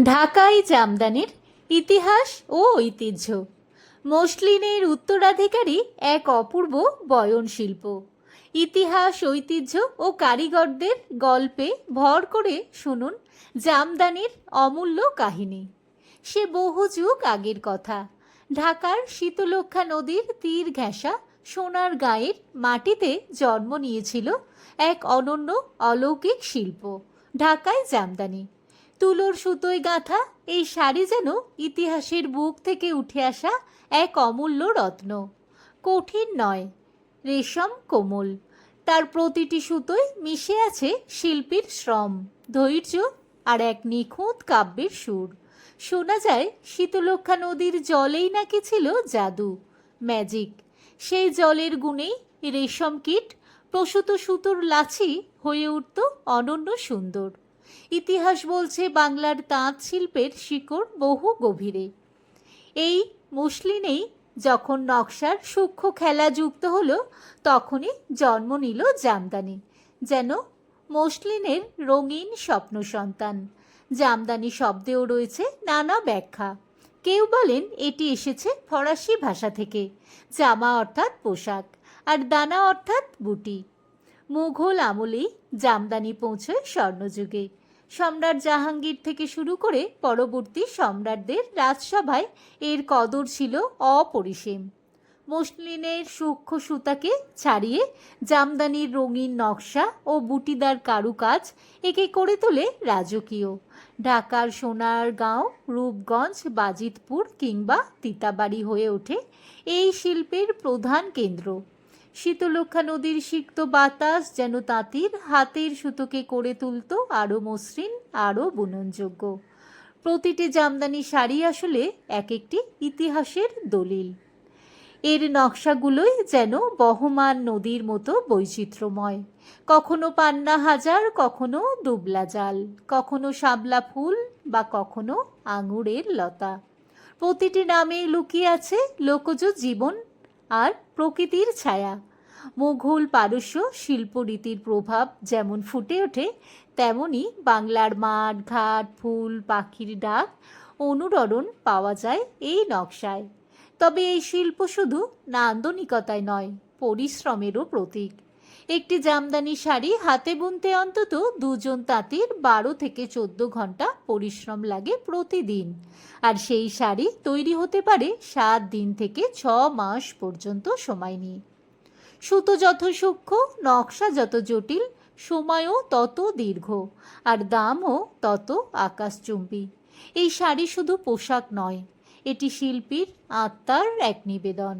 ঢাকাই জামদানির ইতিহাস ও ঐতিহ্য। মসলিনের উত্তরাধিকারী এক অপূর্ব বয়ন শিল্প ইতিহাস, ঐতিহ্য ও কারিগরদের গল্পে ভর করে শুনুন জামদানির অমূল্য কাহিনী। সে বহু যুগ আগের কথা। ঢাকার শীতলক্ষা নদীর তীর ঘেঁষা সোনার গায়ের মাটিতে জন্ম নিয়েছিল এক অনন্য অলৌকিক শিল্প ঢাকায় জামদানি। তুলোর সুতোয় গাঁথা, এই শাড়ি যেন ইতিহাসের বুক থেকে উঠে আসা এক অমূল্য রত্ন। কঠিন নয়, রেশম কোমল। তার প্রতিটি সুতোয় মিশে আছে শিল্পীর শ্রম, ধৈর্য আর এক নিখুঁত কাব্যের সুর। শোনা যায় শীতলক্ষা নদীর জলেই নাকি ছিল জাদু, ম্যাজিক। সেই জলের গুণেই রেশম কীট প্রসূত সুতোর লাছি হয়ে উঠত অনন্য সুন্দর। ইতিহাস বলছে বাংলার তাঁত শিল্পের শিকড় বহু গভীরে। এই মুসলিনেই যখন নকশার সূক্ষ্ম খেলা যুক্ত হলো, তখনই জন্ম নিল জামদানি, যেন মসলিনের রঙিন স্বপ্ন সন্তান। জামদানি শব্দেও রয়েছে নানা ব্যাখ্যা। কেউ বলেন এটি এসেছে ফরাসি ভাষা থেকে, জামা অর্থাৎ পোশাক, আর দানা অর্থাৎ বুটি। মুঘল আমলেই জামদানি পৌঁছয় স্বর্ণযুগে। সম্রাট জাহাঙ্গীর থেকে শুরু করে পরবর্তী সম্রাটদের রাজসভায় এর কদর ছিল অপরিসীম। মসলিনের সূক্ষ্ম সুতাকে ছাড়িয়ে জামদানির রঙিন নকশা ও বুটিদার কারুকাজ একে করে তোলে রাজকীয়। ঢাকার সোনারগাঁও, রূপগঞ্জ, বাজিতপুর কিংবা তিতাবাড়ি হয়ে ওঠে এই শিল্পের প্রধান কেন্দ্র। শীতলক্ষা নদীর সিক্ত বাতাস যেন তাঁতির হাতের সুতোকে করে তুলত আরও মসৃণ, আরও বুননযোগ্য। প্রতিটি জামদানি শাড়ি আসলে এক একটি ইতিহাসের দলিল। এর নকশাগুলোই যেন বহমান নদীর মতো বৈচিত্র্যময়। কখনো পান্না হাজার, কখনো দুবলা জাল, কখনো শাবলা ফুল বা কখনো আঙুরের লতা। প্রতিটি নামে লুকিয়ে আছে লোকজ জীবন আর প্রকৃতির ছায়া। মুঘল পারস্য শিল্পরীতির প্রভাব যেমন ফুটে ওঠে, তেমনি বাংলার মাঠ, ঘাট, ফুল, পাখির ডাক অনুরণ পাওয়া যায় এই নকশায়। তবে এই শিল্প শুধু নান্দনিকতায় নয়, পরিশ্রমেরও প্রতীক। একটি জামদানি শাড়ি হাতে বুনতে অন্তত দুজন তাঁতির বারো থেকে চোদ্দ ঘণ্টা পরিশ্রম লাগে প্রতিদিন। আর সেই শাড়ি তৈরি হতে পারে সাত দিন থেকে ছ মাস পর্যন্ত সময় নিয়ে। সুতো যত সূক্ষ্ম, নকশা যত জটিল, সময়ও তত দীর্ঘ, আর দামও তত আকাশচুম্বী। এই শাড়ি শুধু পোশাক নয়, এটি শিল্পীর আত্মার এক নিবেদন।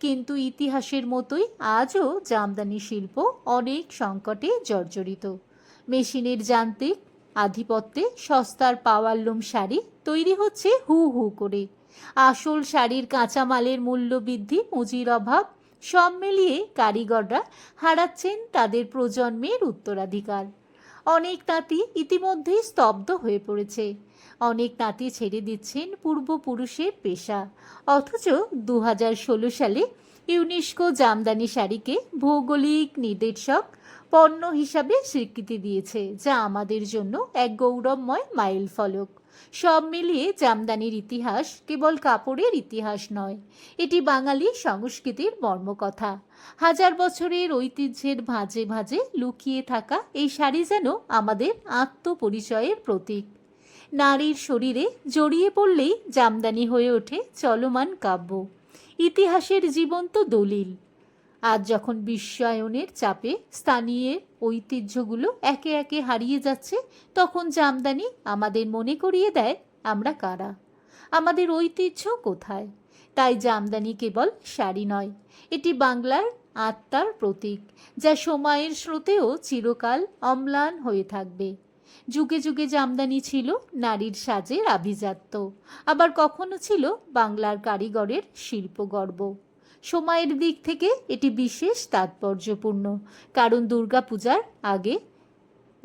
কিন্তু ইতিহাসের মতোই আজও জামদানি শিল্প অনেক সংকটে জর্জরিত। মেশিনের যান্ত্রিক আধিপত্যে সস্তার পাওয়ারলুম শাড়ি তৈরি হচ্ছে হু হু করে। আসল শাড়ির কাঁচামালের মূল্য বৃদ্ধি পুঁজির অভাব, সব মিলিয়ে কারিগররা হারাচ্ছেন তাদের প্রজন্মের উত্তরাধিকার। অনেক তাঁতি ইতিমধ্যেই স্তব্ধ হয়ে পড়েছে। অনেক তাঁতি ছেড়ে দিচ্ছেন পূর্বপুরুষের পেশা। অথচ দু সালে ইউনেস্কো জামদানি শাড়িকে ভৌগোলিক নির্দেশক পণ্য হিসাবে স্বীকৃতি দিয়েছে, যা আমাদের জন্য এক গৌরবময় মাইল ফলক। সব মিলিয়ে জামদানির ইতিহাস কেবল কাপড়ের ইতিহাস নয়, এটি বাঙালি সংস্কৃতির মর্মকথা। হাজার বছরের ঐতিহ্যের ভাঁজে ভাঁজে লুকিয়ে থাকা এই শাড়ি যেন আমাদের আত্মপরিচয়ের প্রতীক। নারীর শরীরে জড়িয়ে পড়লেই জামদানি হয়ে ওঠে চলমান কাব্য। ইতিহাসের জীবন্ত দলিল। আজ যখন বিশ্বায়নের চাপে স্থানীয় ঐতিহ্যগুলো একে একে হারিয়ে যাচ্ছে, তখন জামদানি আমাদের মনে করিয়ে দেয় আমরা কারা? আমাদের ঐতিহ্য কোথায়? তাই জামদানি কেবল শাড়ি নয়, এটি বাংলার আত্মার প্রতীক, যা সময়ের স্রোতেও চিরকাল অম্লান হয়ে থাকবে। যুগে যুগে জামদানি ছিল নারীর সাজের আভিজাত্য, আবার কখনো ছিল বাংলার কারিগরের শিল্পগর্ব। সময়ের দিক থেকে এটি বিশেষ তাৎপর্যপূর্ণ। কারণ দুর্গাপূজার আগে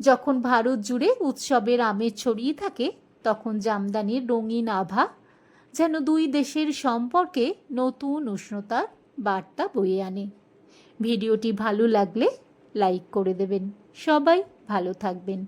যখন ভারত জুড়ে উৎসবের আমেজ ছড়িয়ে থাকে, তখন জামদানির রঙিন আভা যেন দুই দেশের সম্পর্কে নতুন উষ্ণতার বার্তা বয়ে আনে। ভিডিওটি ভালো লাগলে লাইক করে দেবেন। সবাই ভালো থাকবেন।